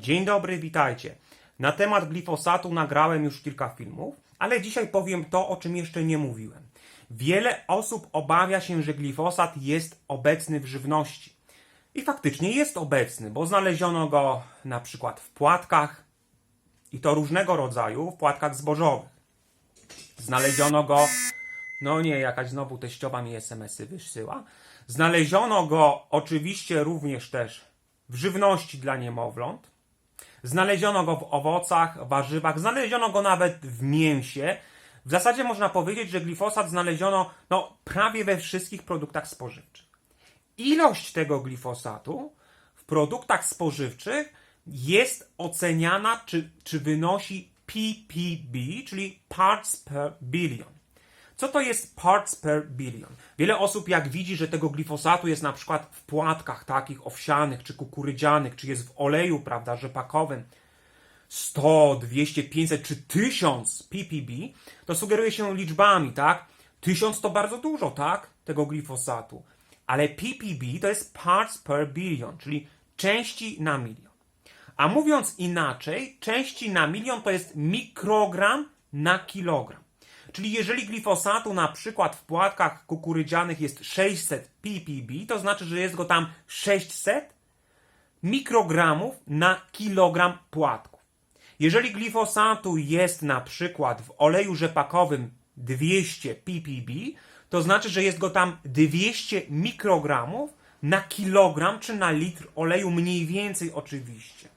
Dzień dobry, witajcie. Na temat glifosatu nagrałem już kilka filmów, ale dzisiaj powiem to, o czym jeszcze nie mówiłem. Wiele osób obawia się, że glifosat jest obecny w żywności. I faktycznie jest obecny, bo znaleziono go na przykład w płatkach i to różnego rodzaju, w płatkach zbożowych. Znaleziono go, no nie, jakaś znowu teściowa mi SMS-y wysyła. Znaleziono go oczywiście również też w żywności dla niemowląt. Znaleziono go w owocach, warzywach, znaleziono go nawet w mięsie. W zasadzie można powiedzieć, że glifosat znaleziono no, prawie we wszystkich produktach spożywczych. Ilość tego glifosatu w produktach spożywczych jest oceniana, czy, czy wynosi ppb, czyli parts per billion. Co to jest parts per billion? Wiele osób jak widzi, że tego glifosatu jest na przykład w płatkach takich owsianych, czy kukurydzianych, czy jest w oleju, prawda, rzepakowym, 100, 200, 500 czy 1000 ppb, to sugeruje się liczbami, tak? 1000 to bardzo dużo, tak? Tego glifosatu. Ale ppb to jest parts per billion, czyli części na milion. A mówiąc inaczej, części na milion to jest mikrogram na kilogram. Czyli jeżeli glifosatu na przykład w płatkach kukurydzianych jest 600 ppb, to znaczy, że jest go tam 600 mikrogramów na kilogram płatków. Jeżeli glifosatu jest na przykład w oleju rzepakowym 200 ppb, to znaczy, że jest go tam 200 mikrogramów na kilogram czy na litr oleju, mniej więcej oczywiście.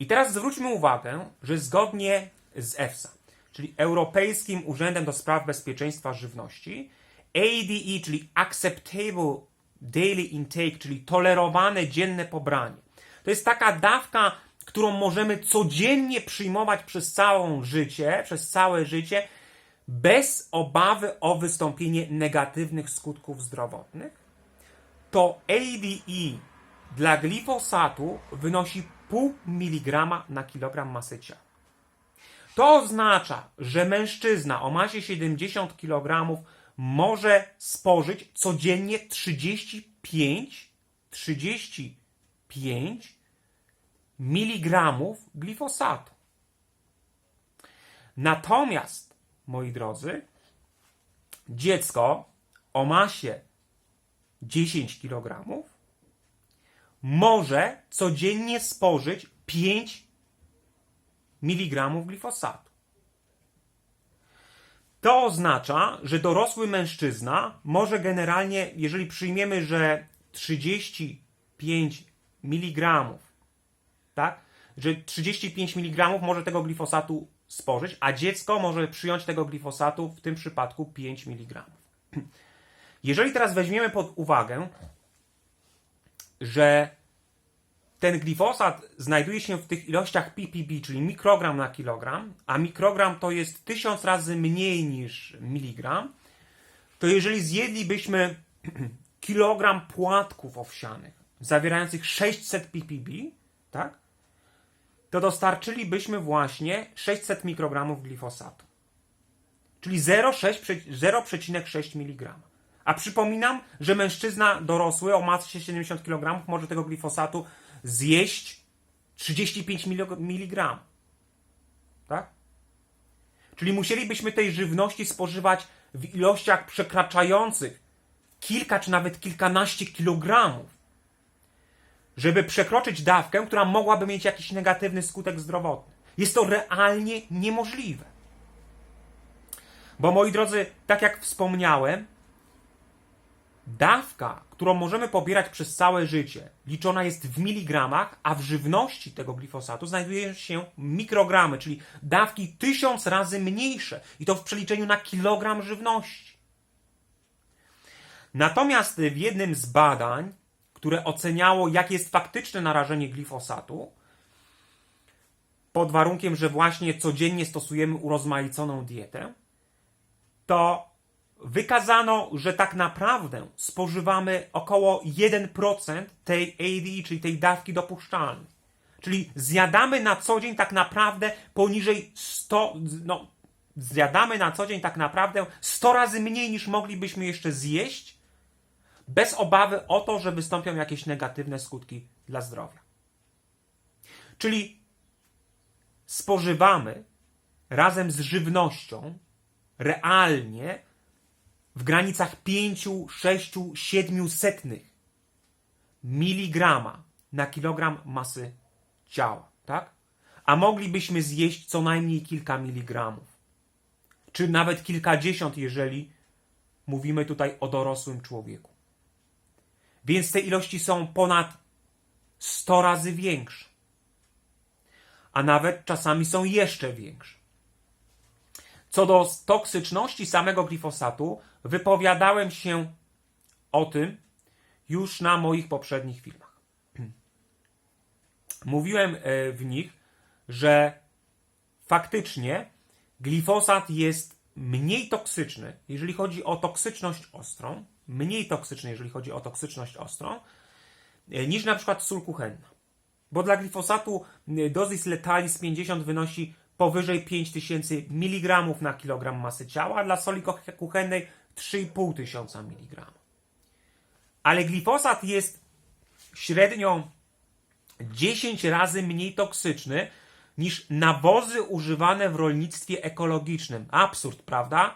I teraz zwróćmy uwagę, że zgodnie z EFSA, czyli Europejskim Urzędem do Spraw Bezpieczeństwa Żywności, ADE, czyli Acceptable Daily Intake, czyli tolerowane dzienne pobranie. To jest taka dawka, którą możemy codziennie przyjmować przez całe życie, przez całe życie, bez obawy o wystąpienie negatywnych skutków zdrowotnych. To ADE dla glifosatu wynosi 0,5 mg na kilogram masy ciała. To oznacza, że mężczyzna o masie 70 kg może spożyć codziennie 35 35 mg glifosatu. Natomiast, moi drodzy, dziecko o masie 10 kg może codziennie spożyć 5 mg glifosatu. To oznacza, że dorosły mężczyzna może generalnie, jeżeli przyjmiemy, że 35 mg, tak, że 35 mg może tego glifosatu spożyć, a dziecko może przyjąć tego glifosatu w tym przypadku 5 mg. Jeżeli teraz weźmiemy pod uwagę, że ten glifosat znajduje się w tych ilościach ppb, czyli mikrogram na kilogram, a mikrogram to jest tysiąc razy mniej niż miligram, to jeżeli zjedlibyśmy kilogram płatków owsianych zawierających 600 ppb, tak, to dostarczylibyśmy właśnie 600 mikrogramów glifosatu. Czyli 0,6 mg. A przypominam, że mężczyzna dorosły o masie 70 kg może tego glifosatu zjeść 35 mg. Tak? Czyli musielibyśmy tej żywności spożywać w ilościach przekraczających kilka czy nawet kilkanaście kilogramów, żeby przekroczyć dawkę, która mogłaby mieć jakiś negatywny skutek zdrowotny. Jest to realnie niemożliwe. Bo moi drodzy, tak jak wspomniałem, Dawka, którą możemy pobierać przez całe życie, liczona jest w miligramach, a w żywności tego glifosatu znajdują się mikrogramy, czyli dawki tysiąc razy mniejsze i to w przeliczeniu na kilogram żywności. Natomiast w jednym z badań, które oceniało, jakie jest faktyczne narażenie glifosatu, pod warunkiem, że właśnie codziennie stosujemy urozmaiconą dietę, to wykazano, że tak naprawdę spożywamy około 1% tej ADE, czyli tej dawki dopuszczalnej. Czyli zjadamy na co dzień tak naprawdę poniżej 100, no, zjadamy na co dzień tak naprawdę 100 razy mniej niż moglibyśmy jeszcze zjeść, bez obawy o to, że wystąpią jakieś negatywne skutki dla zdrowia. Czyli spożywamy razem z żywnością realnie w granicach 5, 6, 7 setnych miligrama na kilogram masy ciała, tak? A moglibyśmy zjeść co najmniej kilka miligramów, czy nawet kilkadziesiąt, jeżeli mówimy tutaj o dorosłym człowieku. Więc te ilości są ponad 100 razy większe, a nawet czasami są jeszcze większe. Co do toksyczności samego glifosatu, wypowiadałem się o tym już na moich poprzednich filmach. Mówiłem e, w nich, że faktycznie glifosat jest mniej toksyczny, jeżeli chodzi o toksyczność ostrą, mniej toksyczny, jeżeli chodzi o toksyczność ostrą, e, niż na przykład sól kuchenna. Bo dla glifosatu e, dozis letalis 50 wynosi powyżej 5000 mg na kilogram masy ciała, a dla soli kuchennej 3,5 tysiąca mg. Ale glifosat jest średnio 10 razy mniej toksyczny niż nawozy używane w rolnictwie ekologicznym. Absurd, prawda?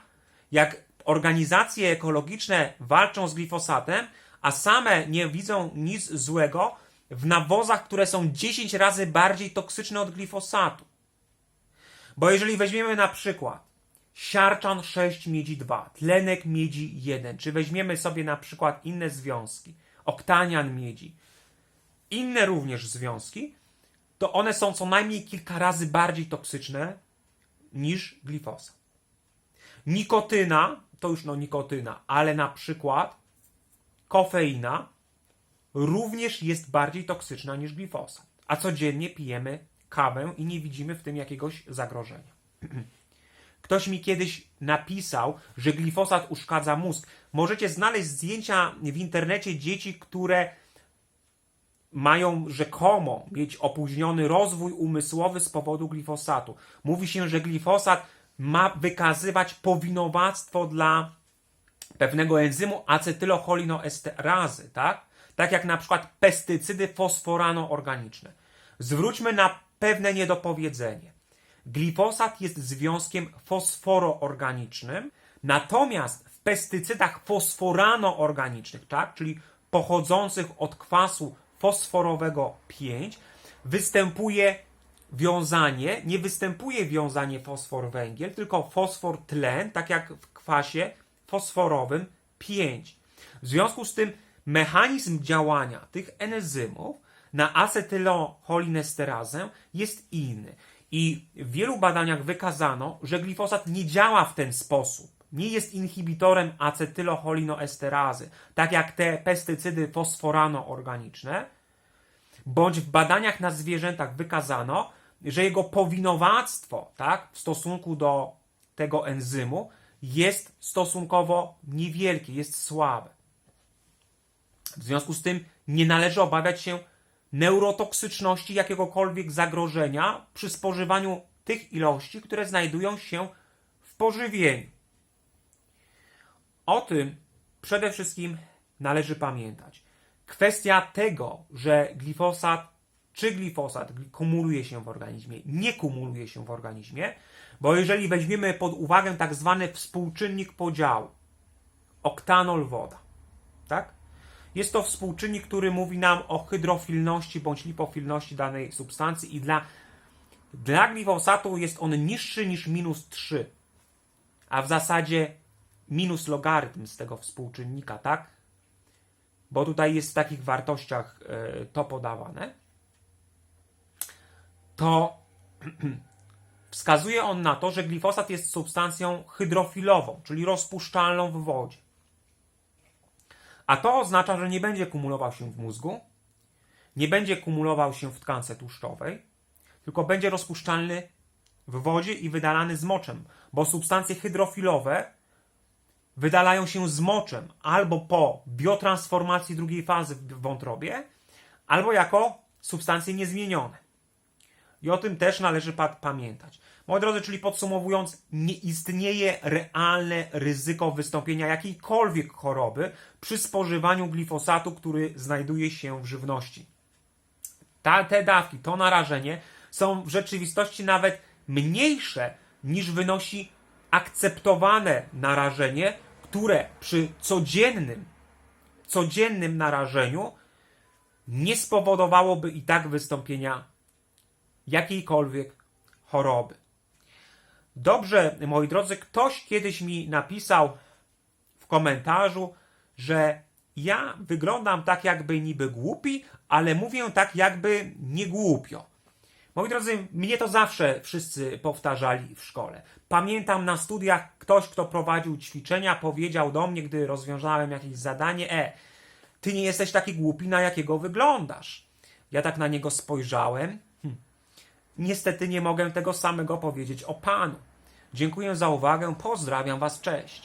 Jak organizacje ekologiczne walczą z glifosatem, a same nie widzą nic złego w nawozach, które są 10 razy bardziej toksyczne od glifosatu. Bo jeżeli weźmiemy na przykład siarczan 6 miedzi 2, tlenek miedzi 1, czy weźmiemy sobie na przykład inne związki, oktanian miedzi, inne również związki, to one są co najmniej kilka razy bardziej toksyczne niż glifosat. Nikotyna, to już no nikotyna, ale na przykład kofeina również jest bardziej toksyczna niż glifosat. A codziennie pijemy kawę i nie widzimy w tym jakiegoś zagrożenia. Ktoś mi kiedyś napisał, że glifosat uszkadza mózg. Możecie znaleźć zdjęcia w internecie dzieci, które mają rzekomo mieć opóźniony rozwój umysłowy z powodu glifosatu. Mówi się, że glifosat ma wykazywać powinowactwo dla pewnego enzymu acetylocholinoesterazy, tak? Tak jak na przykład pestycydy fosforano-organiczne. Zwróćmy na pewne niedopowiedzenie. Glifosat jest związkiem fosforoorganicznym, natomiast w pestycydach fosforano-organicznych, tak? Czyli pochodzących od kwasu fosforowego 5, występuje wiązanie, nie występuje wiązanie fosfor-węgiel, tylko fosfor-tlen, tak jak w kwasie fosforowym 5. W związku z tym mechanizm działania tych enzymów na acetylocholинesterazę jest inny. I w wielu badaniach wykazano, że glifosat nie działa w ten sposób. Nie jest inhibitorem acetylocholinoesterazy, tak jak te pestycydy fosforano-organiczne, bądź w badaniach na zwierzętach wykazano, że jego powinowactwo tak, w stosunku do tego enzymu jest stosunkowo niewielkie, jest słabe. W związku z tym nie należy obawiać się neurotoksyczności jakiegokolwiek zagrożenia przy spożywaniu tych ilości, które znajdują się w pożywieniu. O tym przede wszystkim należy pamiętać. Kwestia tego, że glifosat czy glifosat kumuluje się w organizmie, nie kumuluje się w organizmie, bo jeżeli weźmiemy pod uwagę tak zwany współczynnik podziału, oktanol woda, tak? Jest to współczynnik, który mówi nam o hydrofilności bądź lipofilności danej substancji i dla, dla glifosatu jest on niższy niż minus 3, a w zasadzie minus logarytm z tego współczynnika, tak? Bo tutaj jest w takich wartościach e, to podawane. To wskazuje on na to, że glifosat jest substancją hydrofilową, czyli rozpuszczalną w wodzie. A to oznacza, że nie będzie kumulował się w mózgu, nie będzie kumulował się w tkance tłuszczowej, tylko będzie rozpuszczalny w wodzie i wydalany z moczem, bo substancje hydrofilowe wydalają się z moczem albo po biotransformacji drugiej fazy w wątrobie, albo jako substancje niezmienione. I o tym też należy pa- pamiętać. Moi drodzy, czyli podsumowując, nie istnieje realne ryzyko wystąpienia jakiejkolwiek choroby przy spożywaniu glifosatu, który znajduje się w żywności. ta, te dawki, to narażenie są w rzeczywistości nawet mniejsze niż wynosi akceptowane narażenie, które przy codziennym, codziennym narażeniu nie spowodowałoby i tak wystąpienia jakiejkolwiek choroby. Dobrze, moi drodzy, ktoś kiedyś mi napisał w komentarzu, że ja wyglądam tak jakby niby głupi, ale mówię tak jakby nie głupio. Moi drodzy, mnie to zawsze wszyscy powtarzali w szkole. Pamiętam na studiach ktoś, kto prowadził ćwiczenia, powiedział do mnie, gdy rozwiązałem jakieś zadanie: E, ty nie jesteś taki głupi, na jakiego wyglądasz. Ja tak na niego spojrzałem. Niestety nie mogę tego samego powiedzieć o panu. Dziękuję za uwagę, pozdrawiam was, cześć.